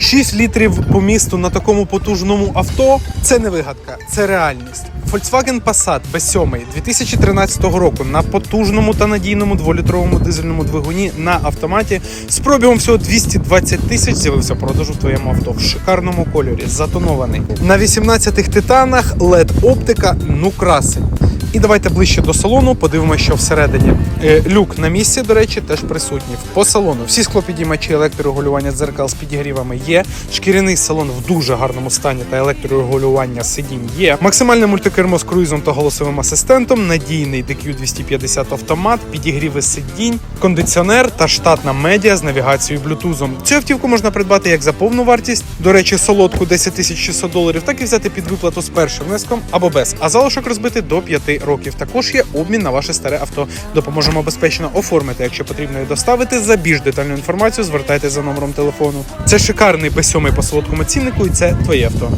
6 літрів по місту на такому потужному авто це не вигадка, це реальність. Volkswagen Passat B7 2013 року на потужному та надійному дволітровому дизельному двигуні на автоматі з пробігом всього 220 тисяч з'явився продажу в твоєму авто в шикарному кольорі, затонований. На 18-х титанах LED оптика, ну красень. І давайте ближче до салону, подивимося, що всередині. Е, Люк на місці, до речі, теж присутній. По салону всі склопідіймачі електрорегулювання дзеркал з підігрівами є. Шкіряний салон в дуже гарному стані та електрорегулювання сидінь є. Максимальне мультикермо з круїзом та голосовим асистентом, надійний DQ 250 автомат, підігріви сидінь, кондиціонер та штатна медіа з навігацією Bluetooth. Цю автівку можна придбати як за повну вартість, до речі, солодку 10 600 доларів, так і взяти під виплату з першим внеском або без, а залишок розбити до 5 років. Також є обмін на ваше старе авто. Допоможемо безпечно оформити, якщо потрібно і доставити. За більш детальну інформацію звертайтеся за номером телефону. Це шикарний B7 по солодкому ціннику, і це твоє авто.